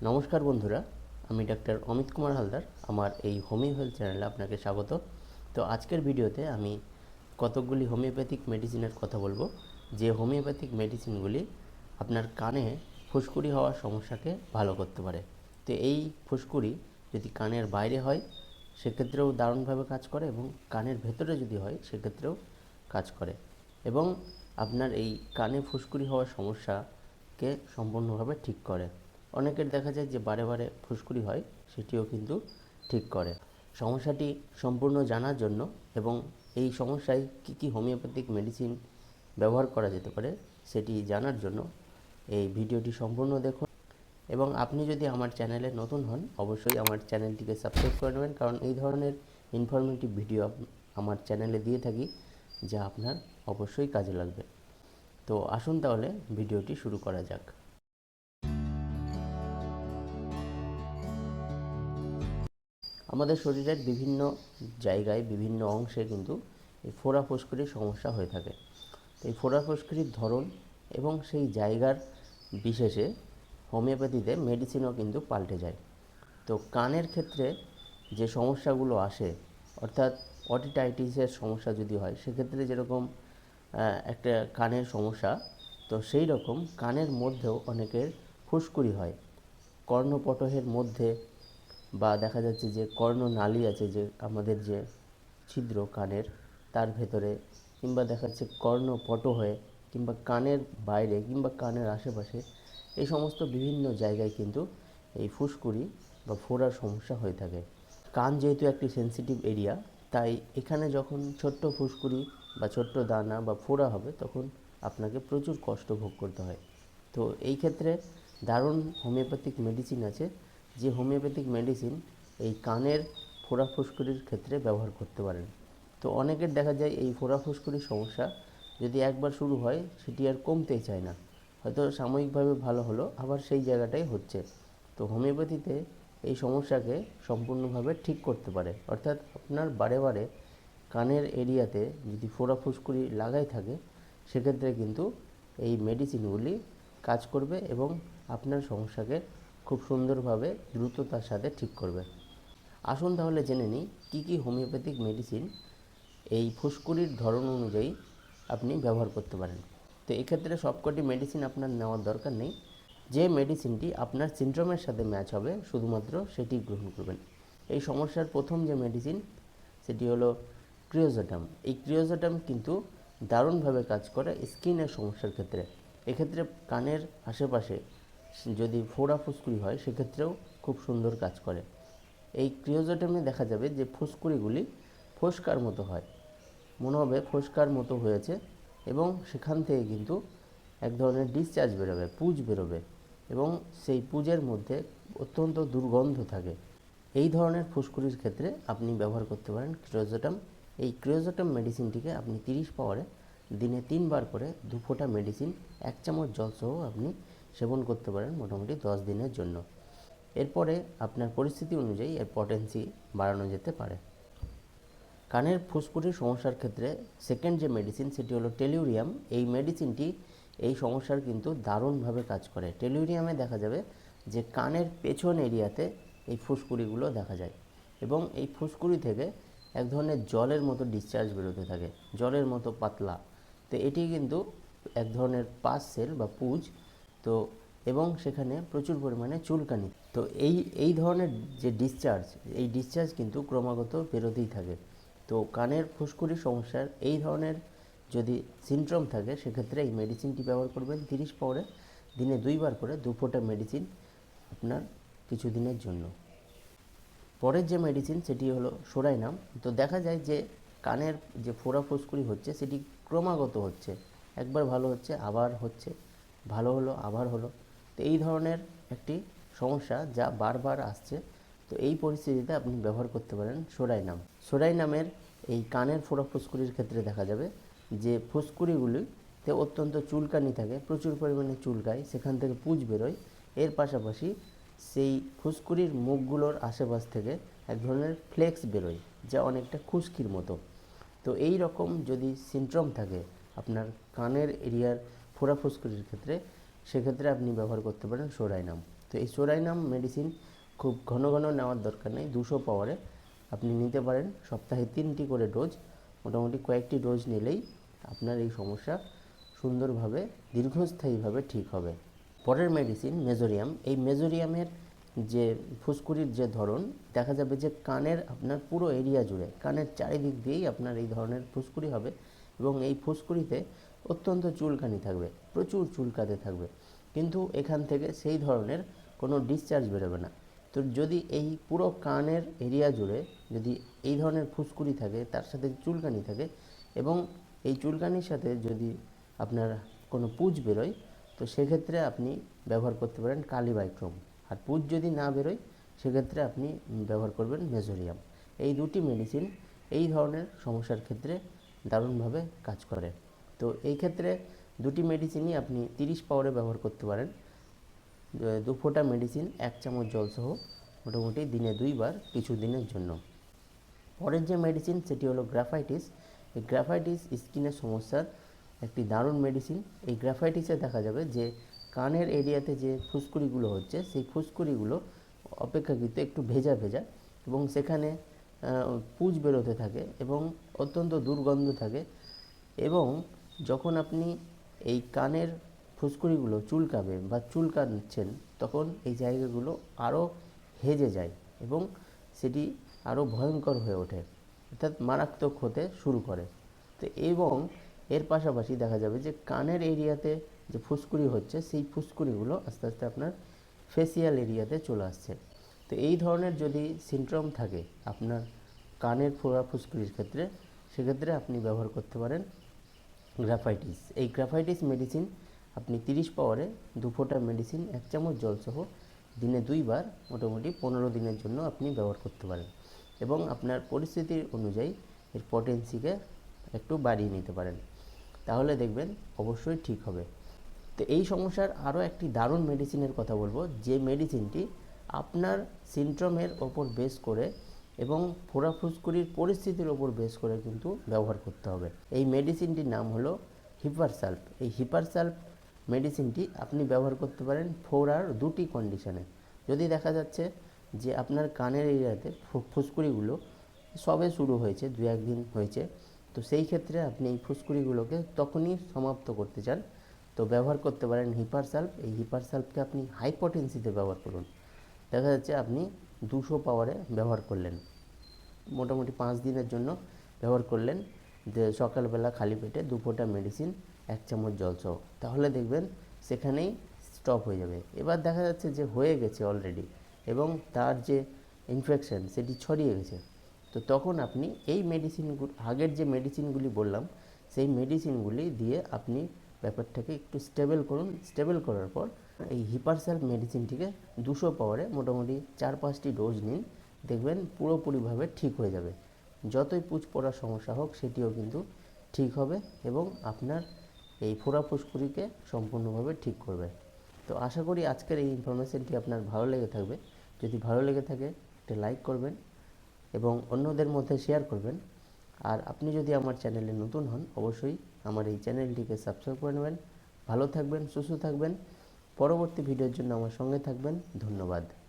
নমস্কার বন্ধুরা, আমি ডাক্তার অমিত কুমার হালদার, আমার এই হোমিও হেলথ চ্যানেলে আপনাকে স্বাগত। তো আজকের ভিডিওতে আমি কতকগুলি হোমিওপ্যাথিক মেডিসিনের কথা বলব। যে হোমিওপ্যাথিক মেডিসিনগুলি আপনার কানে ফুসকুড়ি হওয়ার সমস্যাকে ভালো করতে পারে। তো এই ফুসকুড়ি যদি কানের বাইরে হয়, সেক্ষেত্রেও দারুণভাবে কাজ করে এবং কানের ভেতরে যদি হয়, সেক্ষেত্রেও কাজ করে। এবং আপনার এই কানে ফুসকুড়ি হওয়ার সমস্যাকে সম্পূর্ণভাবে ঠিক করে। অনেকের দেখা যায় যে বারে বারে ফুসকুড়ি হয়, সেটিও কিন্তু ঠিক করে। সমস্যাটি সম্পূর্ণ জানার জন্য এবং এই সমস্যায় কী কী হোমিওপ্যাথিক মেডিসিন ব্যবহার করা যেতে পারে, সেটি জানার জন্য এই ভিডিওটি সম্পূর্ণ দেখুন। এবং আপনি যদি আমার চ্যানেলে নতুন হন, অবশ্যই আমার চ্যানেলটিকে সাবস্ক্রাইব করে নেবেন, কারণ এই ধরনের ইনফরমেটিভ ভিডিও আমার চ্যানেলে দিয়ে থাকি, যা আপনার অবশ্যই কাজে লাগবে। তো আসুন তাহলে ভিডিওটি শুরু করা যাক। আমাদের শরীরের বিভিন্ন জায়গায়, বিভিন্ন অংশে কিন্তু এই ফোড়া ফুসকুড়ির সমস্যা হয়ে থাকে। তো এই ফোড়া ফুসকুড়ির ধরন এবং সেই জায়গার বিশেষে হোমিওপ্যাথিতে মেডিসিনও কিন্তু পাল্টে যায়। তো কানের ক্ষেত্রে যে সমস্যাগুলো আসে, অর্থাৎ অটিটাইটিসের সমস্যা যদি হয়, সেক্ষেত্রে যেরকম একটা কানের সমস্যা, তো সেই রকম কানের মধ্যেও অনেকের ফুসকুড়ি হয়। কর্ণপটহের মধ্যে বা দেখা যাচ্ছে যে কর্ণনালী আছে যে আমাদের যে ছিদ্র কানের, তার ভেতরে, কিংবা দেখা যাচ্ছে কর্ণপট হয়ে, কিংবা কানের বাইরে, কিংবা কানের আশেপাশে, এই সমস্ত বিভিন্ন জায়গায় কিন্তু এই ফুসকুড়ি বা ফোড়ার সমস্যা হয়ে থাকে। কান যেহেতু একটি সেনসিটিভ এরিয়া তাই এখানে যখন ছোট্ট ফুসকুড়ি বা ছোট্ট দানা বা ফোড়া হবে, তখন আপনাকে প্রচুর কষ্ট ভোগ করতে হয়। তো এই ক্ষেত্রে দারুণ হোমিওপ্যাথিক মেডিসিন আছে। যে হোমিওপ্যাথিক মেডিসিন এই কানের ফোড়া ফুসকুড়ির ক্ষেত্রে ব্যবহার করতে পারেন। তো অনেকের দেখা যায় এই ফোড়া ফুসকুড়ির সমস্যা যদি একবার শুরু হয়, সেটি আর কমতেই চায় না। হয়তো সাময়িকভাবে ভালো হলো, আবার সেই জায়গাটাই হচ্ছে। তো হোমিওপ্যাথিতে এই সমস্যাকে সম্পূর্ণভাবে ঠিক করতে পারে। অর্থাৎ আপনার বারে বারে কানের এরিয়াতে যদি ফোড়া ফুসকুড়ি লাগাই থাকে, সেক্ষেত্রে কিন্তু এই মেডিসিনগুলি কাজ করবে এবং আপনার সমস্যাকে খুব সুন্দরভাবে দ্রুততার সাথে ঠিক করবে। আসুন তাহলে জেনে নিই, কী কী হোমিওপ্যাথিক মেডিসিন এই ফুসকুড়ির ধরন অনুযায়ী আপনি ব্যবহার করতে পারেন। তো এক্ষেত্রে সবকটি মেডিসিন আপনার নেওয়ার দরকার নেই। যে মেডিসিনটি আপনার সিনড্রোমের সাথে ম্যাচ হবে, শুধুমাত্র সেটি গ্রহণ করবেন। এই সমস্যার প্রথম যে মেডিসিন, সেটি হলো ক্রিওজোটাম এই ক্রিওজোটাম কিন্তু দারুণভাবে কাজ করে স্কিনের সমস্যার ক্ষেত্রে। এক্ষেত্রে কানের আশেপাশে যদি ফোড়া ফুসকুড়ি হয়, সেক্ষেত্রেও খুব সুন্দর কাজ করে। এই ক্রিওজোটামে দেখা যাবে যে ফুসকুড়িগুলি ফোসকার মতো হয়। মনে হবে ফোসকার মতো হয়েছে এবং সেখান থেকে কিন্তু এক ধরনের ডিসচার্জ বেরোবে, পুজ বেরোবে এবং সেই পুজের মধ্যে অত্যন্ত দুর্গন্ধ থাকে। এই ধরনের ফুসকুড়ির ক্ষেত্রে আপনি ব্যবহার করতে পারেন ক্রিওজোটাম। এই ক্রিওজোটাম মেডিসিনটিকে আপনি তিরিশ পাওয়ারে দিনে তিনবার করে দু ফোঁটা মেডিসিন, এক চামচ জল সহ আপনি সেবন করতে পারেন মোটামুটি দশ দিনের জন্য। এরপরে আপনার পরিস্থিতি অনুযায়ী এর পটেন্সি বাড়ানো যেতে পারে। কানের ফুসফুসের সমস্যার ক্ষেত্রে সেকেন্ড যে মেডিসিন সেটি হলো টেলিউরিয়াম এই মেডিসিনটি এই সমস্যার কিন্তু দারুণভাবে কাজ করে। টেলিউরিয়ামে দেখা যাবে যে কানের পেছন এরিয়াতে এই ফুসকুড়িগুলো দেখা যায় এবং এই ফুসকুড়ি থেকে এক ধরনের জলের মতো ডিসচার্জ বেরোতে থাকে, জলের মতো পাতলা। তো এটি কিন্তু এক ধরনের পাস সেল বা পুজ তো, এবং সেখানে প্রচুর পরিমাণে চুলকানি। তো এই এই ধরনের যে ডিসচার্জ এই ডিসচার্জ কিন্তু ক্রমাগত বেরোতেই থাকে। তো কানের ফুসকুড়ি সমস্যার এই ধরনের যদি সিনড্রোম থাকে, সেক্ষেত্রে এই মেডিসিনটি ব্যবহার করবেন তিরিশ পাওয়ারে দিনে দুইবার করে দু ফোঁটা মেডিসিন আপনার কিছুদিনের জন্য। পরের যে মেডিসিন সেটি হলো সোরাইনাম। তো দেখা যায় যে কানের যে ফোড়া ফুসকুড়ি হচ্ছে, সেটি ক্রমাগত হচ্ছে। একবার ভালো হচ্ছে, আবার হচ্ছে। ভালো হলো, আবার হলো। তো এই ধরনের একটি সমস্যা যা বারবার আসছে। তো এই পরিস্থিতিতে আপনি ব্যবহার করতে পারেন সোরাইনাম সোরাইনামের এই কানের ফোড়া ফুসকুড়ির ক্ষেত্রে দেখা যাবে যে ফুসকুড়িগুলিতে অত্যন্ত চুলকানি থাকে, প্রচুর পরিমাণে চুলকায়, সেখান থেকে পুজ বেরোয়। এর পাশাপাশি সেই ফুসকুড়ির মুখগুলোর আশেপাশ থেকে এক ধরনের ফ্লেক্স বেরোয়, যা অনেকটা খুশকির মতো। তো এই রকম যদি সিনড্রোম থাকে আপনার কানের এরিয়ার ফোড়া ফুসকুড়ির ক্ষেত্রে, সেক্ষেত্রে আপনি ব্যবহার করতে পারেন সোরাইনাম তো এই সোরাইনাম মেডিসিন খুব ঘন ঘন নেওয়ার দরকার নেই, দুশো পাওয়ারে আপনি নিতে পারেন, সপ্তাহে তিনটি করে ডোজ মোটামুটি কয়েকটি ডোজ নিলেই আপনার এই সমস্যা সুন্দরভাবে, দীর্ঘস্থায়ীভাবে ঠিক হবে। পরের মেডিসিন মেজোরিয়াম এই মেজোরিয়ামের যে ফুসকুড়ির যে ধরন, দেখা যাবে যে কানের আপনার পুরো এরিয়া জুড়ে, কানের চারিদিক দিয়েই আপনার এই ধরনের ফুসকুড়ি হবে এবং এই ফুসকুড়িতে অত্যন্ত চুলকানি থাকবে, প্রচুর চুলকাতে থাকবে। কিন্তু এখান থেকে সেই ধরনের কোনো ডিসচার্জ বেরোবে না। তো যদি এই পুরো কানের এরিয়া জুড়ে যদি এই ধরনের ফুসকুড়ি থাকে, তার সাথে চুলকানি থাকে এবং এই চুলকানির সাথে যদি আপনার কোনো পুজ বেরোয়, তো সেক্ষেত্রে আপনি ব্যবহার করতে পারেন কালিবাইক্রোম। আর পুজ যদি না বেরোয়, সেক্ষেত্রে আপনি ব্যবহার করবেন মেজোরিয়াম। এই দুটি মেডিসিন এই ধরনের সমস্যার ক্ষেত্রে দারুণভাবে কাজ করে। তো এই ক্ষেত্রে দুটি মেডিসিনই আপনি তিরিশ পাওয়ারে ব্যবহার করতে পারেন। দু- ফোঁটা মেডিসিন এক চামচ জল সহ মোটামুটি দিনে দুইবার, কিছু দিনের জন্য। পরের যে মেডিসিন সেটি হলো গ্রাফাইটিস এই গ্রাফাইটিস স্কিনের সমস্যার একটি দারুণ মেডিসিন এই গ্রাফাইটিসে দেখা যাবে যে কানের এরিয়াতে যে ফুসকুড়িগুলো হচ্ছে, সেই ফুসকুড়িগুলো অপেক্ষাকৃত একটু ভেজা ভেজা এবং সেখানে পুজ বেরোতে থাকে এবং অত্যন্ত দুর্গন্ধ থাকে এবং যখন আপনি এই কানের ফুসকুড়িগুলো চুলকাবে বা চুলকাচ্ছেন, তখন এই জায়গাগুলো আরও হেজে যায় এবং সেটি আরও ভয়ঙ্কর হয়ে ওঠে। অর্থাৎ মারাত্মক হতে শুরু করে। তো এবং এর পাশাপাশি দেখা যাবে যে কানের এরিয়াতে যে ফুসকুড়ি হচ্ছে, সেই ফুসকুড়িগুলো আস্তে আস্তে আপনার ফেসিয়াল এরিয়াতে চলে আসছে। তো এই ধরনের যদি সিনড্রোম থাকে আপনার কানের ফোড়া ফুসকুড়ির ক্ষেত্রে, সেক্ষেত্রে আপনি ব্যবহার করতে পারেন। গ্রাফাইটিস। এই গ্রাফাইটিস মেডিসিন আপনি তিরিশ পাওয়ারে দু ফোঁটা মেডিসিন এক চামচ জলসহ দিনে দুইবার, মোটামুটি পনেরো দিনের জন্য আপনি ব্যবহার করতে পারেন। এবং আপনার পরিস্থিতির অনুযায়ী এর পটেন্সিকে একটু বাড়িয়ে নিতে পারেন। তাহলে দেখবেন অবশ্যই ঠিক হবে। তো এই সমস্যার আরও একটি দারুণ মেডিসিনের কথা বলব। যে মেডিসিনটি আপনার সিনড্রোমের ওপর বেস করে এবং ফোড়া ফুসকুড়ির পরিস্থিতির ওপর বেস করে কিন্তু ব্যবহার করতে হবে। এই মেডিসিনটির নাম হলো হিপারসাল্প এই হিপারসাল্প মেডিসিনটি আপনি ব্যবহার করতে পারেন ফোড়ার দুটি কন্ডিশনে। যদি দেখা যাচ্ছে যে আপনার কানের এরিয়াতে ফুসকুড়িগুলো সবে শুরু হয়েছে দু একদিন হয়েছে, তো সেই ক্ষেত্রে আপনি এই ফুসকুড়িগুলোকে তখনই সমাপ্ত করতে চান। তো ব্যবহার করতে পারেন হিপারসাল্প এই হিপারসাল্পকে আপনি হাইপোটেন্সিতে ব্যবহার করুন। দেখা যাচ্ছে আপনি দুশো পাওয়ারে ব্যবহার করলেন। মোটামুটি পাঁচ দিনের জন্য ব্যবহার করলেন যে সকালবেলা খালি পেটে দু ফোঁটা মেডিসিন এক চামচ জল সহ। তাহলে দেখবেন সেখানেই স্টপ হয়ে যাবে। এবার দেখা যাচ্ছে যে হয়ে গেছে অলরেডি এবং তার যে ইনফেকশন সেটি ছড়িয়ে গেছে। তো তখন আপনি এই মেডিসিনগুলো আগের যে মেডিসিনগুলি বললাম, সেই মেডিসিনগুলি দিয়ে আপনি ব্যাপারটাকে একটু স্টেবল করুন। স্টেবল করার পর এই হিপারসেল মেডিসিনটিকে দুশো পাওয়ারে মোটামুটি চার পাঁচটি ডোজ নিন, দেখবেন পুরোপুরিভাবে ঠিক হয়ে যাবে। যতই পুজ পড়ার সমস্যা হোক, সেটিও কিন্তু ঠিক হবে এবং আপনার এই ফোড়া ফুসকুড়িকে সম্পূর্ণভাবে ঠিক করবে। তো আশা করি আজকের এই ইনফরমেশনটি আপনার ভালো লেগে থাকবে। যদি ভালো লেগে থাকে, একটা লাইক করবেন এবং অন্যদের মধ্যে শেয়ার করবেন। আর আপনি যদি আমার চ্যানেলে নতুন হন, অবশ্যই আমার এই চ্যানেলটিকে সাবস্ক্রাইব করে নেবেন। ভালো থাকবেন, সুস্থ থাকবেন। পরবর্তী ভিডিওর জন্য আমার সঙ্গে থাকবেন। ধন্যবাদ।